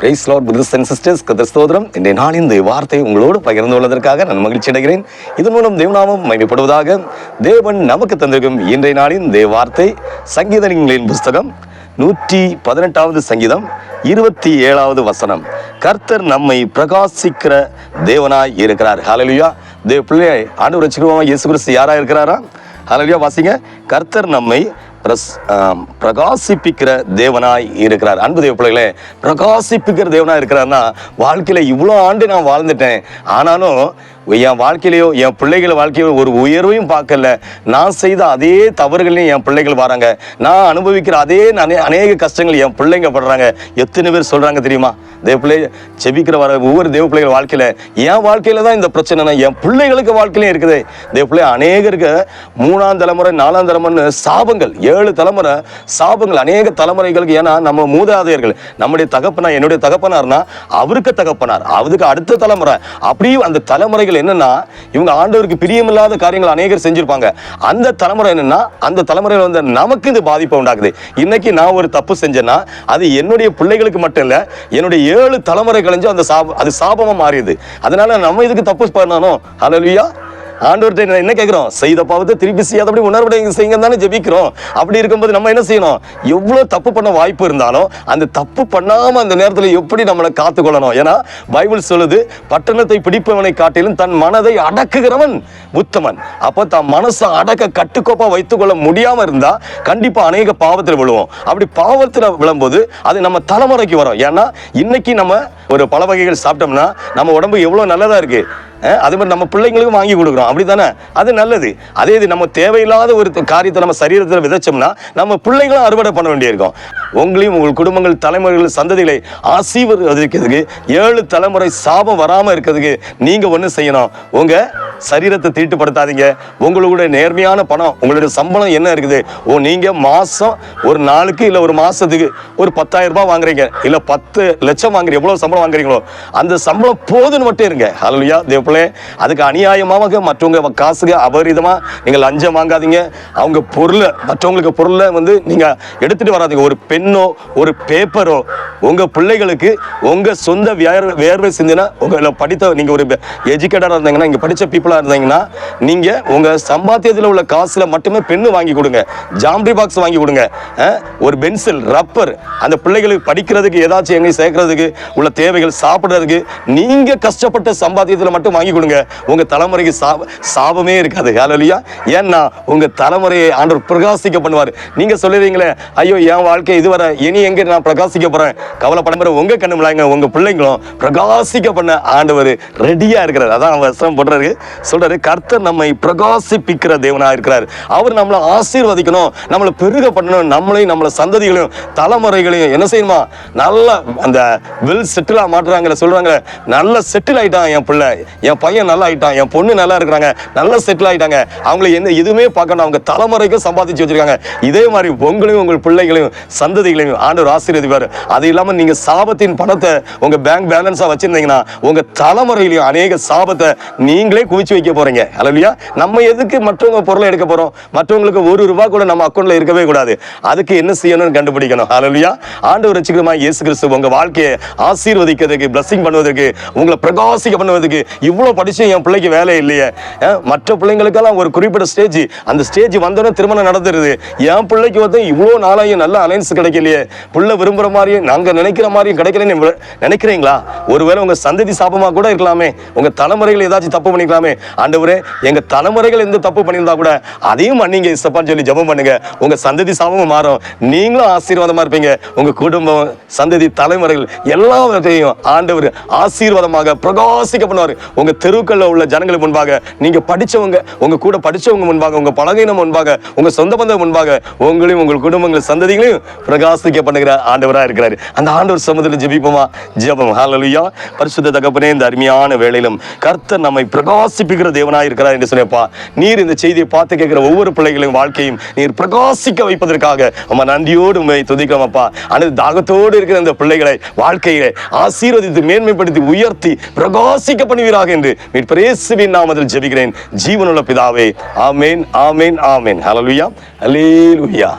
Praise lord brothers and sisters கதஸ்தோதரம் இன்றைய நாளின் இந்த வார்த்தை உங்களோடு பகிர்ந்து கொள்வதற்காக நான் மகிழ்ச்சி அடைகிறேன். இதன் மூலம் தேவநாமம் மகிமைப்படுவதாக தேவன் நமக்கு தந்திருக்கும் இன்றைய நாளின் தேவ வார்த்தை சங்கீதங்களின் புஸ்தகம் நூற்றி பதினெட்டாவது சங்கீதம் இருபத்தி ஏழாவது வசனம். கர்த்தர் நம்மை பிரகாசிக்கிற தேவனாய் இருக்கிறார். ஹலலியா தேவ பிள்ளையை ஆண்டு வச்சுக்கிறோம் இயேசு கிறிஸ்து யாராக இருக்கிறாரா? ஹalleluya வாசிங்க. கர்த்தர் நம்மை பிரஸ் பிரகாசிப்பிக்கிற தேவனாய் இருக்கிறார். அன்பு தேவ பிள்ளைகளே பிரகாசிப்பிக்கிற தேவனாய் இருக்கிறார்னா வாழ்க்கையில இவ்வளோ ஆண்டு நான் வாழ்ந்துட்டேன். ஆனாலும் என் வாழ்க்கையிலையோ என் பிள்ளைகள் வாழ்க்கையிலோ ஒரு உயர்வையும் பார்க்கல. நான் செய்த அதே தவறுகளையும் என் பிள்ளைகள் வராங்க. நான் அனுபவிக்கிற அதே அநேக கஷ்டங்கள் என் பிள்ளைங்க படுறாங்க. எத்தனை பேர் சொல்கிறாங்க தெரியுமா? தேவ பிள்ளை செபிக்கிற வர ஒவ்வொரு தேவ பிள்ளைகள் வாழ்க்கையில் என் வாழ்க்கையில் தான் இந்த பிரச்சனைனா என் பிள்ளைகளுக்கு வாழ்க்கையிலையும் இருக்குது. தேவ பிள்ளை அநேகருக்கு மூணாம் தலைமுறை நாலாம் தலைமுறை சாபங்கள் ஏழு தலைமுறை சாபங்கள் அநேக தலைமுறைகளுக்கு. ஏன்னா நம்ம மூதாதையர்கள் நம்முடைய தகப்பனார் என்னுடைய தகப்பனார்னா அவருக்கு தகப்பனார் அவருக்கு அடுத்த தலைமுறை. அப்படியும் அந்த தலைமுறைகள் என்னன்னா இவங்க ஆண்டவருக்கு பிரியமில்லாத காரியங்கள் அநேகர் செஞ்சிருப்பாங்க. அந்த தலைமுறை என்னன்னா அந்த தலைமுறையில் வந்து நமக்கு இது பாதிப்பை உண்டாக்குது. இன்னைக்கு நான் ஒரு தப்பு செஞ்சேன்னா அது என்னுடைய பிள்ளைகளுக்கு மட்டும் இல்ல என்னுடைய ஏழு தலைமுறை கழிஞ்சு அந்த சாபம் அது சாபமா மாறியது அதனால நம்ம இதுக்கு தப்பு பண்ணணும்? ஹalleluya ஆண்டவர்கிட்ட என்ன- என்ன செய்த பாவத்தை திருப்பி செய்யாதபடி உணர்வுடைய செய்யுங்க தானே ஜெபிக்கிறோம். அப்படி இருக்கும்போது நம்ம என்ன செய்யணும்? எவ்வளோ தப்பு பண்ண வாய்ப்பு இருந்தாலும் அந்த தப்பு பண்ணாமல் அந்த நேரத்தில் எப்படி நம்மளை காத்துக்கொள்ளணும்? ஏன்னா பைபிள் சொல்லுது பட்டணத்தை பிடிப்பவனை காட்டிலும் தன் மனதை அடக்குகிறவன் உத்தமன். அப்போ தன் மனசை அடக்க கட்டுக்கோப்பாக வைத்துக்கொள்ள முடியாமல் இருந்தால் கண்டிப்பாக அநேக பாவத்தில் விழுவோம். அப்படி பாவத்தில் விழும்போது அது நம்ம தலைமுறைக்கு வரும். ஏன்னா இன்னைக்கு நம்ம ஒரு பல வகைகள் சாப்பிட்டோம்னா நம்ம உடம்பு எவ்வளோ நல்லதாக இருக்குது அதே மாதிரி நம்ம பிள்ளைங்களுக்கும் வாங்கி கொடுக்குறோம். அப்படி தானே அது நல்லது. அதே இது நம்ம தேவையில்லாத ஒரு காரியத்தை நம்ம சரீரத்தில் விதைச்சோம்னா நம்ம பிள்ளைங்களும் அறுவடை பண்ண வேண்டியிருக்கும். உங்களையும் உங்கள் குடும்பங்கள் தலைமுறைகள் சந்ததிகளை ஆசீர்வதிக்கிறதுக்கு ஏழு தலைமுறை சாபம் வராமல் இருக்கிறதுக்கு நீங்கள் ஒன்று செய்யணும். உங்கள் சரீரத்தை தீட்டுப்படுத்தாதீங்க. உங்களுடைய நேர்மையான பணம் உங்களுடைய சம்பளம் என்ன இருக்குது? ஓ நீங்கள் மாதம் ஒரு நாளுக்கு இல்லை ஒரு மாதத்துக்கு ஒரு பத்தாயிரம் ரூபாய் வாங்குறீங்க. இல்லை பத்து லட்சம் வாங்குறீங்க எவ்வளோ சம்பளம் வாங்குறீங்களோ அந்த சம்பளம் போதுன்னு மட்டும் இருங்க. ஹalleluya. தேவப்பிள்ளை அதுக்கு அநியாயமாக மற்றவங்க காசுக்கு அபரிதமா நீங்கள் லஞ்சம் வாங்காதீங்க. அவங்க பொருளை மற்றவங்களுக்கு பொருளை வந்து நீங்க எடுத்துட்டு வராதீங்க. ஒரு பெண்ணோ ஒரு பேப்பரோ உங்க பிள்ளைகளுக்கு உங்க சொந்த வேர் வேர்வை சிந்தினா உங்களை படித்த நீங்க ஒரு எஜுகேட்டடாக இருந்தீங்கன்னா இங்கே படித்த பீப்புளாக இருந்தீங்கன்னா நீங்கள் உங்க சம்பாத்தியத்தில் உள்ள காசில் மட்டுமே பெண்ணு வாங்கி கொடுங்க. ஜாம்பரி பாக்ஸ் வாங்கி கொடுங்க. ஒரு பென்சில் ரப்பர் அந்த பிள்ளைகளுக்கு படிக்கிறதுக்கு ஏதாச்சும் எங்கேயும் சேர்க்கறதுக்கு உள்ள தேவைகள் சாப்பிடுறதுக்கு நீங்க கஷ்டப்பட்ட சம்பாத்தியத்தில் மட்டும் வாங்கி கொடுங்க. உங்க தலைமுறைக்கு சாப சாபமே இருக்காது. ஹalleluya ஏன்னா உங்க தலைமுறையை ஆண்டவர் பிரகாசிக்க பண்ணுவார். நீங்க சொல்லுறீங்களே ஐயோ என் வாழ்க்கை இதுவரை இனி எங்க நான் பிரகாசிக்க போறேன்? கவலைப்படாம உங்க கண்ணு முழாங்க உங்க பிள்ளைங்களும் பிரகாசிக்க பண்ண ஆண்டவர் ரெடியா இருக்கிறார். அதான் அவர் வசனம் போடுறாரு சொல்றாரு கர்த்தர் நம்மை பிரகாசிப்பிக்கிற தேவனா இருக்கிறார். அவர் நம்மளை ஆசீர்வதிக்கணும். நம்மளை பெருக பண்ணணும். நம்மளையும் நம்மளை சந்ததிகளையும் தலைமுறைகளையும் என்ன செய்யணுமா? நல்ல அந்த வெல் செட்டிலா மாட்டுறாங்கல்ல சொல்றாங்க நல்ல செட்டில் ஆயிட்டான் என் பிள்ளை. என் பையன் நல்லா ஆயிட்டான் என் பொண்ணு நல்லா இருக்கிறாங்க நல்லா செட்டில் ஆயிட்டாங்க. அவங்கள என்ன எதுவுமே பார்க்கணும் அவங்க தலைமுறைக்கும் சம்பாதிச்சு வச்சிருக்காங்க. இதே மாதிரி உங்களையும் உங்கள் பிள்ளைகளையும் சந்ததிகளையும் ஆண்டவர் ஆசீர்வதிப்பார். அது இல்லாமல் நீங்கள் சாபத்தின் பணத்தை உங்கள் பேங்க் பேலன்ஸாக வச்சுருந்தீங்கன்னா உங்கள் தலைமுறையிலையும் அநேக சாபத்தை நீங்களே குவிச்சு வைக்க போகிறீங்க அல்லையா நம்ம எதுக்கு மற்றவங்க பொருளை எடுக்க போகிறோம் மற்றவங்களுக்கு ஒரு ரூபா கூட நம்ம அக்கௌண்ட்டில் இருக்கவே கூடாது. அதுக்கு என்ன செய்யணும்னு கண்டுபிடிக்கணும். அல்லையா ஆண்டவர் ரசிக்கிறமா இயேசு கிறிஸ்து உங்கள் வாழ்க்கையை ஆசீர்வதிக்கிறதுக்கு பிளஸிங் பண்ணுவதற்கு உங்களை பிரகாசிக்க பண்ணுவதற்கு இவ்வளவு படிச்சு என் பிள்ளைக்கு வேலை இல்லையே. மற்ற பிள்ளைங்களுக்கெல்லாம் ஒரு குறிப்பிட்ட ஸ்டேஜ் அந்த ஸ்டேஜ் வந்தோடனே திருமணம் நடந்துருது. என் பிள்ளைக்கு வந்து இவ்வளோ நாளாயும் நல்ல அலைன்ஸ் கிடைக்கலையே. பிள்ளை விரும்புற மாதிரியும் நாங்க நினைக்கிற மாதிரியும் கிடைக்கலன்னு நினைக்கிறீங்களா? ஒருவேளை உங்க சந்ததி சாபமாக கூட இருக்கலாமே. உங்க தலைமுறைகள் ஏதாச்சும் தப்பு பண்ணிக்கலாமே. ஆண்டவரே எங்க தலைமுறைகள் எந்த தப்பு பண்ணியிருந்தா கூட அதையும் மன்னிங்க இசப்பான்னு சொல்லி ஜெபம் பண்ணுங்க. உங்க சந்ததி சாபமும் மாறும். நீங்களும் ஆசீர்வாதமா இருப்பீங்க. உங்க குடும்பம் சந்ததி தலைமுறைகள் எல்லாவற்றையும் ஆண்டவர் ஆசீர்வாதமாக பிரகாசிக்க பண்ணுவார். உங்க தெருக்கள்ல உள்ள ஜனங்களுக்கு முன்பாக நீங்க படிச்சவங்க உங்க கூட படிச்சவங்க முன்பாக உங்க பழகினம் முன்பாக உங்க சொந்த பந்தம் முன்பாக உங்களையும் உங்கள் குடும்பங்கள் சந்ததிகளையும் பிரகாசிக்க பண்ணுகிற ஆண்டவராக இருக்கிறாரு. அந்த ஆண்டவர் சமூகத்தில் ஜெபிப்போமா? ஜெபம். ஹalleluya பரிசுத்த தகப்பனே இந்த அருமையான வேலையிலும் கர்த்தர் நம்மை பிரகாசிப்புகிற தேவனாக இருக்கிறார் என்று சொன்னப்பா. நீர் இந்த செய்தியை பார்த்து கேட்கிற ஒவ்வொரு பிள்ளைகளின் வாழ்க்கையும் நீர் பிரகாசிக்க வைப்பதற்காக நம்ம நன்றியோடு உண்மை துதிக்கிறோம் அப்பா. அனைத்து தாகத்தோடு இருக்கிற இந்த பிள்ளைகளை வாழ்க்கையை ஆசீர்வதித்து மேன்மைப்படுத்தி உயர்த்தி பிரகாசிக்க பண்ணுவீராக என்று மீட்பரேசுவின் நாமத்தில் ஜெபிக்கிறேன். ஜீவனுள்ள பிதாவே ஆமேன் ஆமேன் ஆமேன். ஹalleluya ஹalleluya